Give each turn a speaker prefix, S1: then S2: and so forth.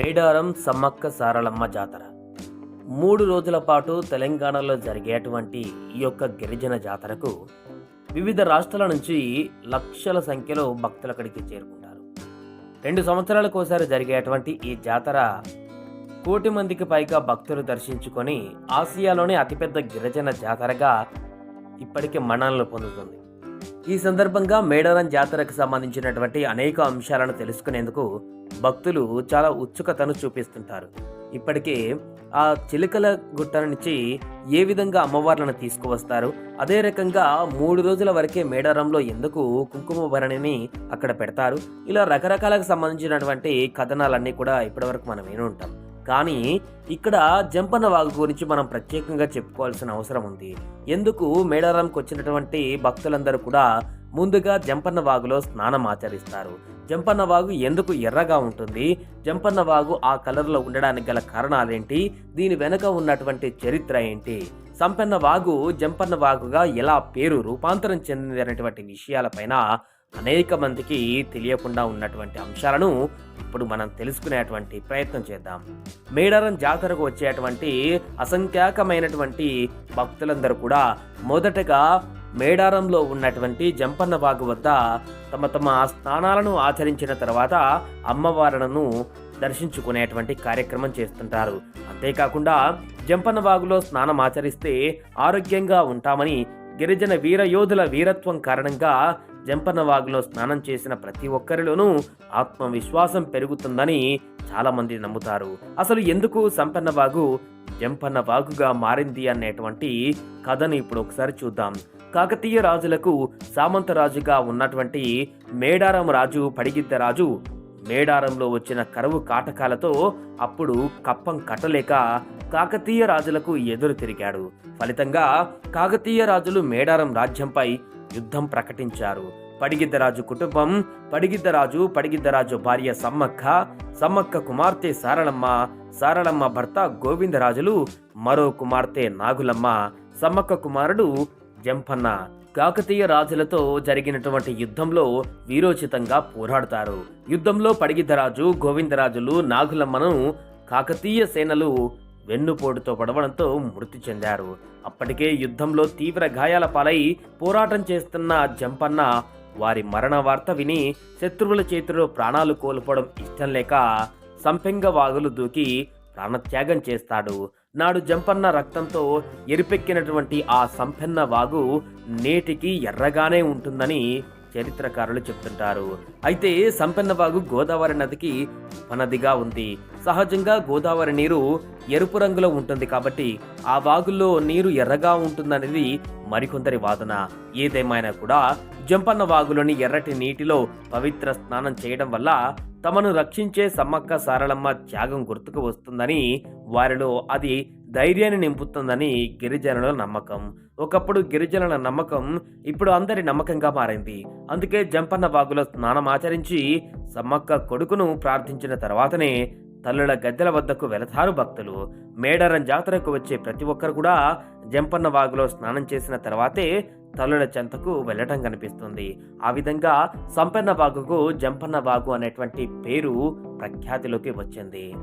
S1: మేడారం సమ్మక్క సారలమ్మ జాతర. మూడు రోజుల పాటు తెలంగాణలో జరిగేటువంటి ఈ యొక్క గిరిజన జాతరకు వివిధ రాష్ట్రాల నుంచి లక్షల సంఖ్యలో భక్తులు అక్కడికి చేరుకుంటారు. రెండు సంవత్సరాలకు ఒకసారి జరిగేటువంటి ఈ జాతర కోటి మందికి పైగా భక్తులు దర్శించుకొని ఆసియాలోనే అతిపెద్ద గిరిజన జాతరగా ఇప్పటికే మన్ననలు పొందుతుంది. ఈ సందర్భంగా మేడారం జాతరకు సంబంధించినటువంటి అనేక అంశాలను తెలుసుకునేందుకు భక్తులు చాలా ఉత్సుకతను చూపిస్తుంటారు. ఇప్పటికే ఆ చిలుకల గుట్ట నుంచి ఏ విధంగా అమ్మవార్లను తీసుకువస్తారు అదే రకంగా మూడు రోజుల వరకే మేడారంలో ఎందుకు కుంకుమ భరణిని అక్కడ పెడతారు ఇలా రకరకాలకు సంబంధించినటువంటి కథనాలన్నీ కూడా ఇప్పటివరకు మనం విని ఉంటాం కానీ ఇక్కడ జంపన్న వాగు గురించి మనం ప్రత్యేకంగా చెప్పుకోవాల్సిన అవసరం ఉంది. ఎందుకు? మేడారంకి వచ్చినటువంటి భక్తులందరూ కూడా ముందుగా జంపన్న వాగులో స్నానం ఆచరిస్తారు. జంపన్న వాగు ఎందుకు ఎర్రగా ఉంటుంది? జంపన్న వాగు ఆ కలర్లో ఉండడానికి గల కారణాలేంటి? దీని వెనుక ఉన్నటువంటి చరిత్ర ఏంటి? సంపన్న వాగు జంపన్న వాగుగా ఎలా పేరు రూపాంతరం చెందింది అనేటువంటి విషయాలపైన అనేక మందికి తెలియకుండా ఉన్నటువంటి అంశాలను ఇప్పుడు మనం తెలుసుకునేటువంటి ప్రయత్నం చేద్దాం. మేడారం జాతరకు వచ్చేటువంటి అసంఖ్యాకమైనటువంటి భక్తులందరూ కూడా మొదటగా మేడారంలో ఉన్నటువంటి జంపన్న వాగు వద్ద తమ తమ స్నానాలను ఆచరించిన తర్వాత అమ్మవారులను దర్శించుకునేటువంటి కార్యక్రమం చేస్తుంటారు. అంతేకాకుండా జంపన్నవాగులో స్నానం ఆచరిస్తే ఆరోగ్యంగా ఉంటామని గిరిజన వీర యోధుల వీరత్వం కారణంగా జంపన్నవాగులో స్నానం చేసిన ప్రతి ఒక్కరిలోనూ ఆత్మవిశ్వాసం పెరుగుతుందని చాలామంది నమ్ముతారు. అసలు ఎందుకు సంపన్నవాగు జంపన్నవాగుగా మారింది అనేటువంటి కథను ఇప్పుడు ఒకసారి చూద్దాం. కాకతీయ రాజులకు సామంత రాజుగా ఉన్నటువంటి మేడారం రాజు పడిగిద్ద రాజు మేడారంలో వచ్చిన కరువు కాటకాలతో అప్పుడు కప్పం కట్టలేక కాకతీయ రాజులకు ఎదురు తిరిగాడు. ఫలితంగా కాకతీయ రాజులు మేడారం రాజ్యంపై యుద్ధం ప్రకటించారు. పడిగిద్దరాజు కుటుంబం పడిగిద్దరాజు పడిగిద్దరాజు భార్య సమ్మక్క సమ్మక్క కుమార్తె సారళమ్మ సారళమ్మ భర్త గోవిందరాజులు మరో కుమార్తె నాగులమ్మ సమ్మక్క కుమారుడు జంపన్న కాకతీయ రాజులతో జరిగినటువంటి యుద్ధంలో వీరోచితంగా పోరాడతారు. యుద్ధంలో పడిగిద్దరాజు గోవిందరాజులు నాగులమ్మను కాకతీయ సేనలు వెన్నుపోటుతో పడవడంతో మృతి చెందారు. అప్పటికే యుద్ధంలో తీవ్ర గాయాల పాలై పోరాటం చేస్తున్న జంపన్న వారి మరణ వార్త విని శత్రువుల చేతిలో ప్రాణాలు కోల్పోవడం ఇష్టం లేక సంపెంగ వాగులు దూకి ప్రాణత్యాగం చేస్తాడు. నాడు జంపన్న రక్తంతో ఎరిపెక్కినటువంటి ఆ సంపెన్న వాగు నేటికి ఎర్రగానే ఉంటుందని చరిత్రకారులు చెప్తుంటారు. అయితే సంపెన్న వాగు గోదావరి నదికి ఉపనదిగా ఉంది. సహజంగా గోదావరి నీరు ఎరుపు రంగులో ఉంటుంది కాబట్టి ఆ వాగుల్లో నీరు ఎర్రగా ఉంటుందనేది మరికొందరి వాదన. ఏదేమైనా కూడా జంపన్న వాగులోని ఎర్రటి నీటిలో పవిత్ర స్నానం చేయడం వల్ల తమను రక్షించే సమ్మక్క సారళమ్మ త్యాగం గుర్తుకు వస్తుందని వారిలో అది ధైర్యాన్ని నింపుతుందని గిరిజనుల నమ్మకం. ఒకప్పుడు గిరిజనుల నమ్మకం ఇప్పుడు అందరి నమ్మకంగా మారింది. అందుకే జంపన్న వాగులో స్నానం ఆచరించి సమ్మక్క కొడుకును ప్రార్థించిన తర్వాతనే తల్లుల గద్దెల వద్దకు వెళతారు భక్తులు. మేడారం జాతరకు వచ్చే ప్రతి ఒక్కరు కూడా జంపన్న వాగులో స్నానం చేసిన తర్వాతే తల్లుల చెంతకు వెళ్ళటం కనిపిస్తుంది. ఆ విధంగా సంపన్న బాగుకు జంపన్న బాగు అనేటువంటి పేరు ప్రఖ్యాతిలోకి వచ్చింది.